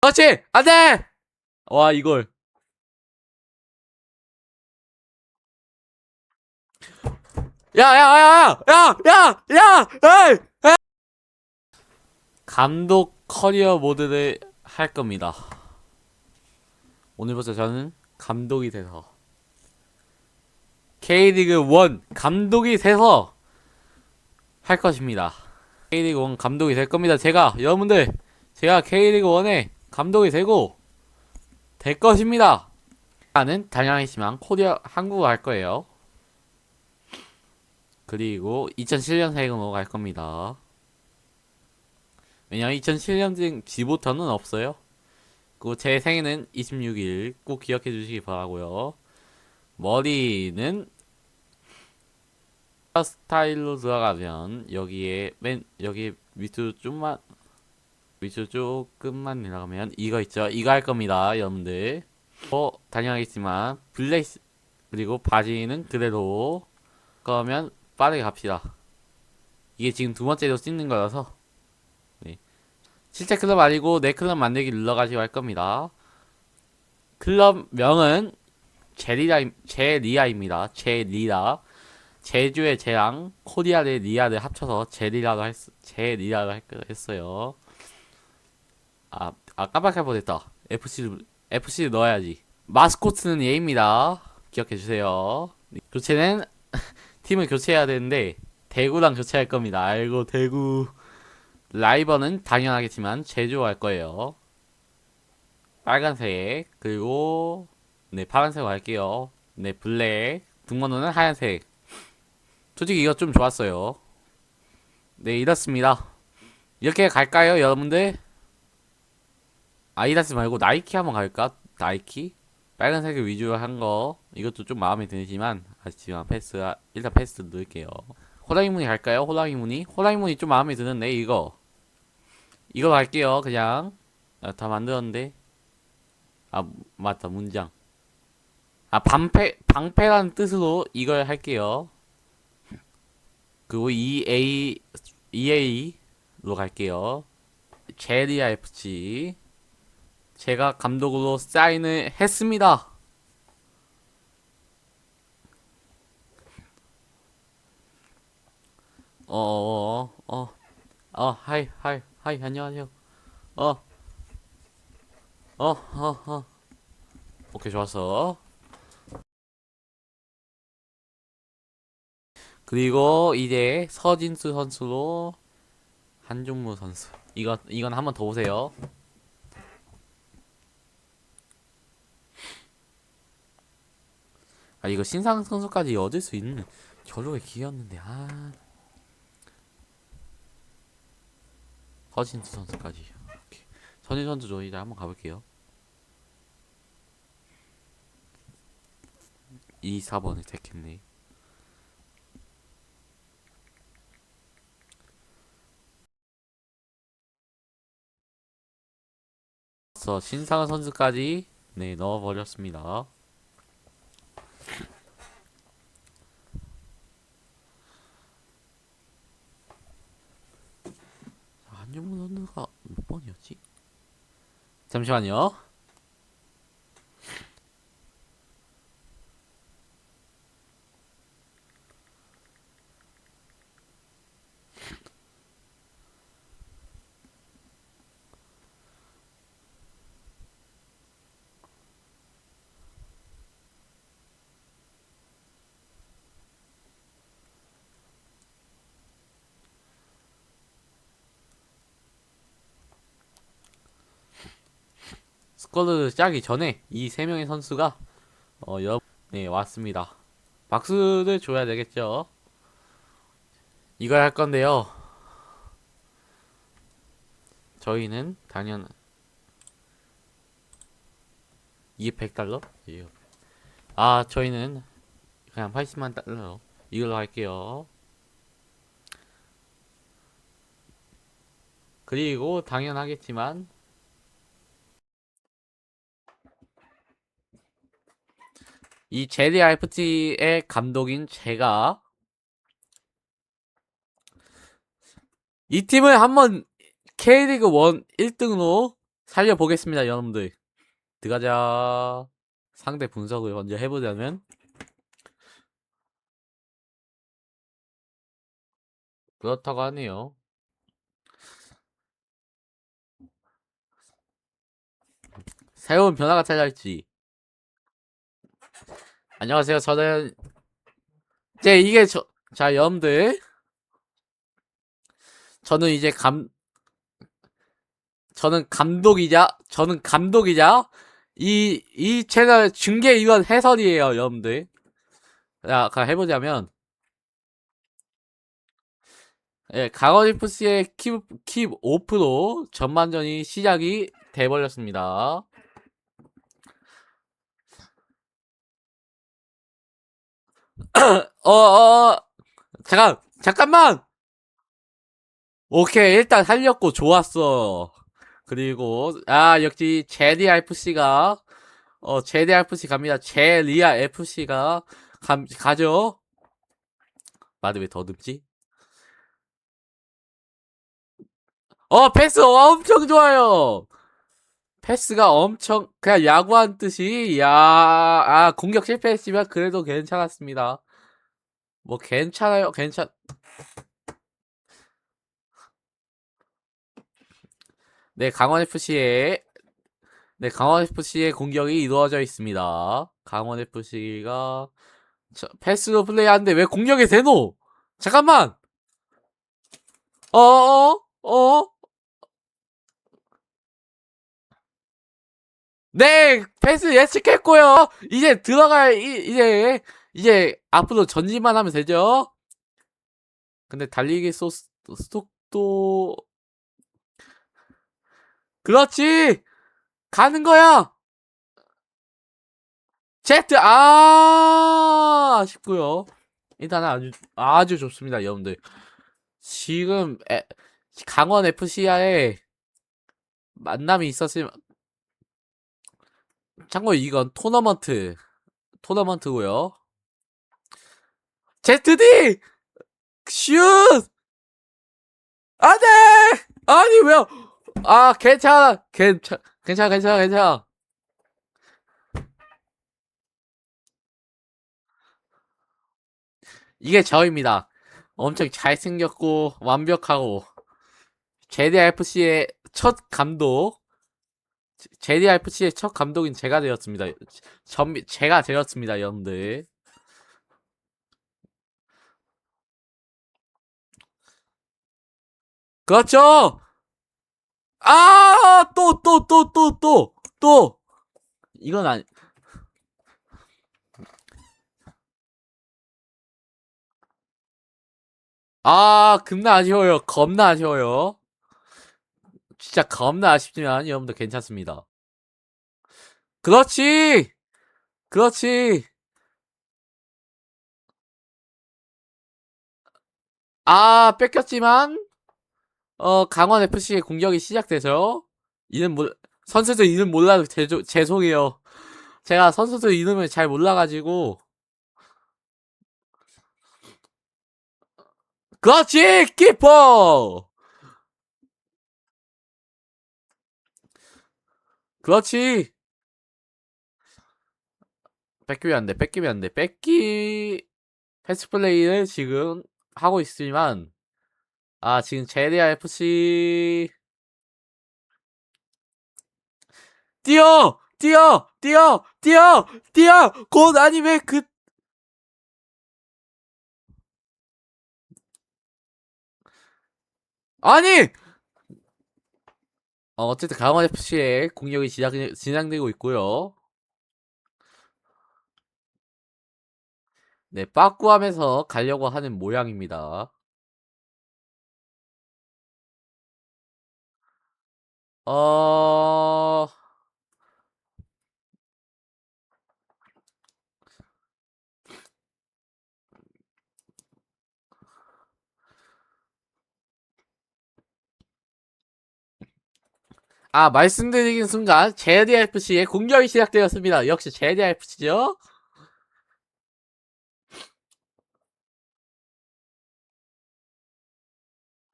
그렇지! 안 돼! 와, 이걸. 야, 야, 야, 야, 야, 야, 야, 에이! 감독 커리어 모드를 할 겁니다. 오늘부터 저는 감독이 돼서 K리그 1 감독이 돼서 할 것입니다. K리그 1 감독이 될 겁니다. 제가 여러분들 제가 K리그 1의 감독이 되고 될 것입니다. 나는 당연하지만 코리아 한국어 할 거예요. 그리고 2007년생으로 갈 겁니다. 왜냐면 2007년생 지부터는 없어요. 그리고 제 생일은 26일 꼭 기억해 주시기 바라고요. 머리는 스타일로 들어가면 여기에 맨 여기 밑으로 좀만 밑으로 조금만 내려가면 이거 있죠? 이거 할 겁니다, 여러분들. 어, 당연하겠지만 블레이스 그리고 바지는 그대로 그러면 빠르게 갑시다. 이게 지금 두 번째로 찍는 거라서 네. 실제 클럽 아니고 내 클럽 만들기 눌러가지고 할 겁니다. 클럽 명은 제리라 제리아입니다. 제리라 제주의 제랑 코리아의 리아를 합쳐서 제리라로 했 제리라로 했, 했어요. 아, 아 깜빡할 뻔했다. FC FC 넣어야지. 마스코트는 얘입니다. 기억해 주세요. 네, 교체는 팀을 교체해야 되는데 대구랑 교체할 겁니다. 알고 대구 라이버는 당연하겠지만 제주 할 거예요. 빨간색 그리고 네 파란색 할게요. 네 블랙 등번호는 하얀색. 솔직히 이거 좀 좋았어요. 네 이렇습니다. 이렇게 갈까요, 여러분들? 아이다스 말고 나이키 한번 갈까? 나이키? 빨간색을 위주로 한 거 이것도 좀 마음에 드지만 아쉽지만 패스 일단 패스 넣을게요. 호랑이 무늬 갈까요? 호랑이 무늬? 호랑이 무늬 좀 마음에 드는데 이거 이거 갈게요. 그냥 아, 다 만들었는데 아 맞다 문장 아 방패 방패라는 뜻으로 이걸 할게요. 그리고 EA EA로 갈게요. 제리아 FC 제가 감독으로 사인을 했습니다. 어, 어, 어, 어, 어, 하이, 하이, 하이, 안녕하세요. 어, 어, 어, 어. 오케이, 좋았어. 그리고 이제 서진수 선수로 한종무 선수. 이거, 이건 한번 더 보세요. 아 이거 신상 선수까지 얻을 수 있는 저력의 기회였는데 아. 허진수 선수까지. 선희 선수 저 이제 한번 가볼게요. 2, 4번을 택했네. 신상은 선수까지 네 넣어버렸습니다 한정문 선수가 몇 번이었지? 잠시만요. 스쿼드 짜기 전에 이 세 명의 선수가 어, 여, 네 왔습니다. 박수를 줘야 되겠죠. 이걸 할 건데요. 저희는 당연 이게 100달러? 예. 아 저희는 그냥 80만 달러 이걸로 할게요. 그리고 당연하겠지만 이 제리 RFT의 감독인 제가 이 팀을 한번 K리그 1 1등으로 살려보겠습니다, 여러분들. 들어가자. 상대 분석을 먼저 해보자면. 그렇다고 하네요. 새로운 변화가 찾아올지. 안녕하세요. 저는 이제 이게 저, 자 여러분들 저는 이제 감 저는 감독이자 저는 감독이자 이 이 채널 중계 이건 해설이에요, 여러분들. 자, 가 해보자면 예, 강원 FC의 킵, 킵 오프로 전반전이 시작이 돼버렸습니다. 어, 어, 어, 잠깐, 잠깐만! 오케이, 일단 살렸고, 좋았어. 그리고, 아, 역시, 제리아 FC가, 어, 제리아 FC 갑니다. 제리아 FC가, 감, 가죠? 말을 왜 더듬지? 어, 패스 엄청 좋아요! 패스가 엄청, 그냥 야구한 뜻이, 야, 아, 공격 실패했지만 그래도 괜찮았습니다. 뭐, 괜찮아요, 괜찮, 네, 강원FC의, 네, 강원FC의 공격이 이루어져 있습니다. 강원FC가, 패스로 플레이하는데 왜 공격에 대노? 잠깐만! 어어어? 어? 네, 패스 예측했고요. 이제 들어갈 이, 이제 이제 앞으로 전진만 하면 되죠. 근데 달리기 소 스톡도 그렇지. 가는 거야. 제트 아 아쉽고요. 일단 아주 아주 좋습니다, 여러분들. 지금 에, 강원 FC와의 만남이 있었으면 참고로 이건 토너먼트 토너먼트고요. ZD 슛! 안돼 아니 왜요? 아 괜찮아. 괜찮 괜찮아 괜찮아 괜찮아. 이게 저입니다. 엄청 잘생겼고 완벽하고 JDFC의 첫 감독 JDFC의 첫 감독인 제가 되었습니다 전 제가 되었습니다 여러분들 그렇죠 아, 또, 또, 또, 또, 또, 또. 이건 아니. 아, 겁나 아쉬워요. 겁나 아쉬워요. 진짜 겁나 아쉽지만 여러분들 괜찮습니다. 그렇지! 그렇지! 아, 뺏겼지만, 어, 강원 FC의 공격이 시작되죠. 이름 몰, 선수들 이름 몰라도 제, 죄송해요. 제가 선수들 이름을 잘 몰라가지고. 그렇지! 키퍼! 그렇지! 뺏기면 안 돼, 뺏기면 안 돼. 뺏기, 패스 플레이를 지금 하고 있지만, 아, 지금 제리아 FC 뛰어! 뛰어! 뛰어! 뛰어! 뛰어! 곧 아니 왜그 아니! 어, 어쨌든 강원 FC의 공격이 진행, 진행되고 있고요. 네, 빠꾸하면서 가려고 하는 모양입니다. 어... 아, 말씀드리긴 순간, JDFC의 공격이 시작되었습니다. 역시 JDFC죠?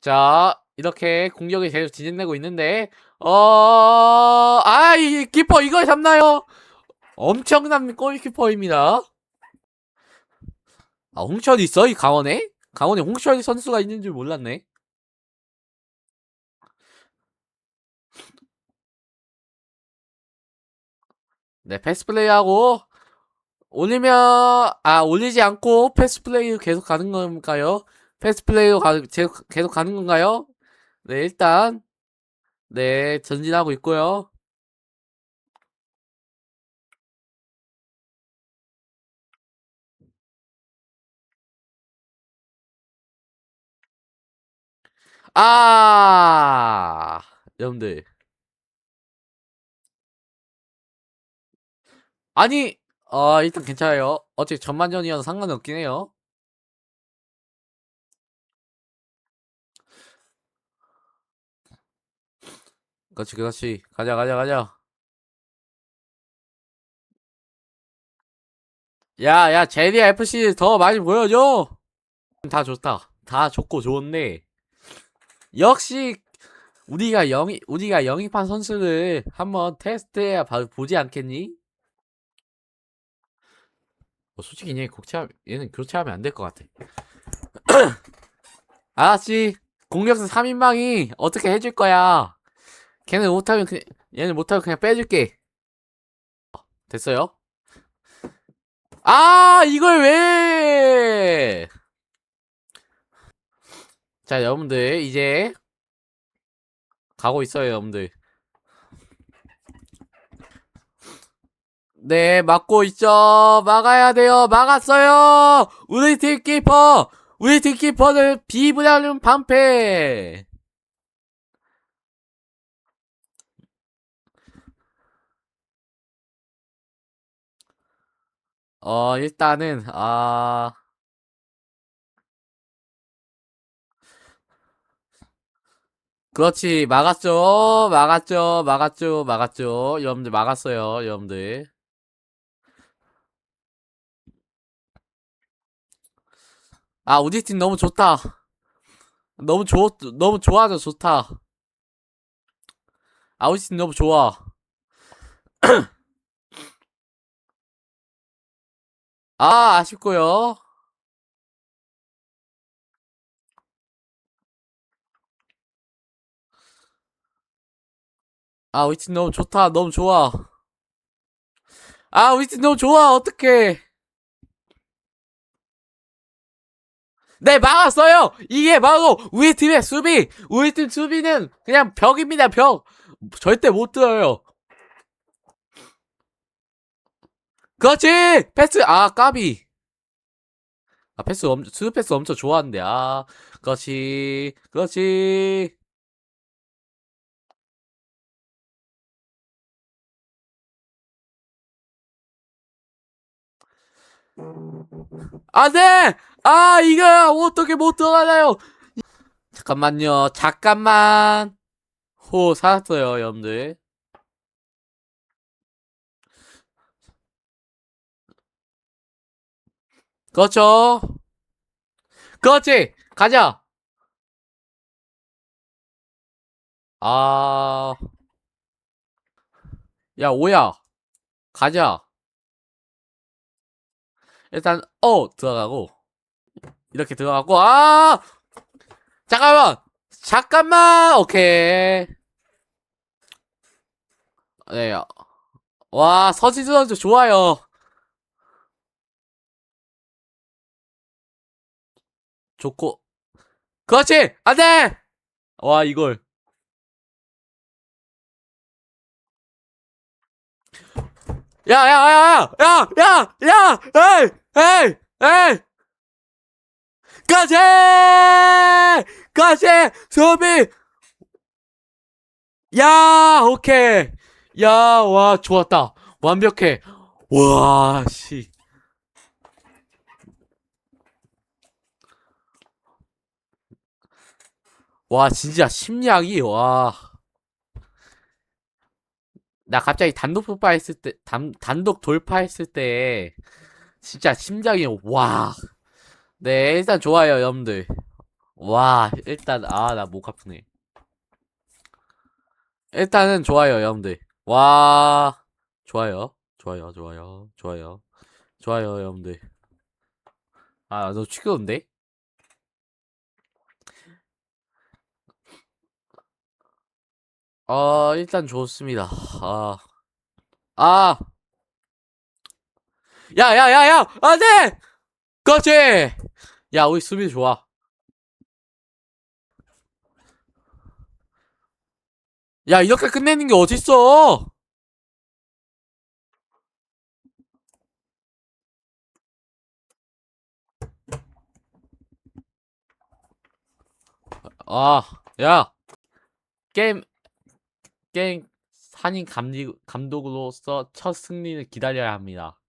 자, 이렇게 공격이 계속 진행되고 있는데 어, 아, 이 키퍼 이걸 잡나요? 엄청난 골키퍼입니다. 아, 홍철 있어? 이 강원에? 강원에 홍철 선수가 있는 줄 몰랐네. 네, 패스 플레이하고 올리면 아 올리지 않고 패스 플레이 계속 가는 건가요? 패스 플레이로 가, 계속 가는 건가요? 네, 일단 네 전진하고 있고요. 아 여러분들 아니 어 일단 괜찮아요. 어차피 전반전이어서 상관이 없긴 해요. 그렇지 그렇지 가자 가자 가자 야야 제리아 FC 더 많이 보여줘 다 좋다 다 좋고 좋은데 역시 우리가 영입 우리가 영입한 선수를 한번 테스트해야 봐, 보지 않겠니? 뭐 솔직히 얘 교체하 얘는 교체하면 안 될 것 같아 알았지 공격수 3인방이 어떻게 해줄 거야 걔는 못하면 그냥 얘는 못하면 그냥 빼줄게 됐어요? 아 이걸 왜? 자 여러분들 이제 가고 있어요 여러분들 네 막고 있죠. 막아야 돼요. 막았어요. 우리 팀 키퍼 우리 팀 키퍼는 비브라는 반패. 어 일단은 아. 그렇지 막았죠. 막았죠. 막았죠. 막았죠. 여러분들 막았어요 여러분들 아 우리 팀 너무 좋다. 너무 좋 너무 좋아져 좋다. 아 우리 팀 너무 좋아. 아 아쉽고요. 아 우리 팀 너무 좋다. 너무 좋아. 아 우리 팀 너무 좋아. 어떡해 네 막았어요. 이게 바로 우리 팀의 수비 우리 팀 수비는 그냥 벽입니다 벽. 절대 못 들어요. 그렇지! 패스! 아 까비. 아 패스 엄 수비 패스 엄청 좋아하는데. 아 그렇지 그렇지. 안 돼 아 이거 어떻게 못 들어가나요? 잠깐만요. 잠깐만. 호 살았어요 여러분들. 그렇죠? 그렇지. 가자. 아, 야, 오야, 가자. 일단, 어, 들어가고. 이렇게 들어가고, 아! 잠깐만! 잠깐만! 오케이. 네, 와, 서지수 선수 좋아요. 좋고. 그렇지! 안 돼! 와, 이걸. 야, 야, 야, 야, 야, 야, 야, 에이, 에이, 에이! 가세! 가세! 수비! 야, 오케이. 야, 와, 좋았다. 완벽해. 와, 씨. 와, 진짜 심리학이, 와. 나 갑자기 단독 돌파했을 때, 단, 단독 돌파했을 때, 진짜 심장이, 와. 네, 일단 좋아요, 여러분들. 와, 일단, 아, 나 목 아프네. 일단은 좋아요, 여러분들. 와, 좋아요. 좋아요, 좋아요, 좋아요. 좋아요, 여러분들. 아, 너 취겨운데? 어, 일단 좋습니다. 아, 아! 야, 야, 야, 야! 안 돼! 그렇지! 야, 우리 수비 좋아. 야, 이렇게 끝내는 게 어딨어! 아, 야! 게임, 게임, 감리, 감독으로서 첫 승리를 기다려야 합니다.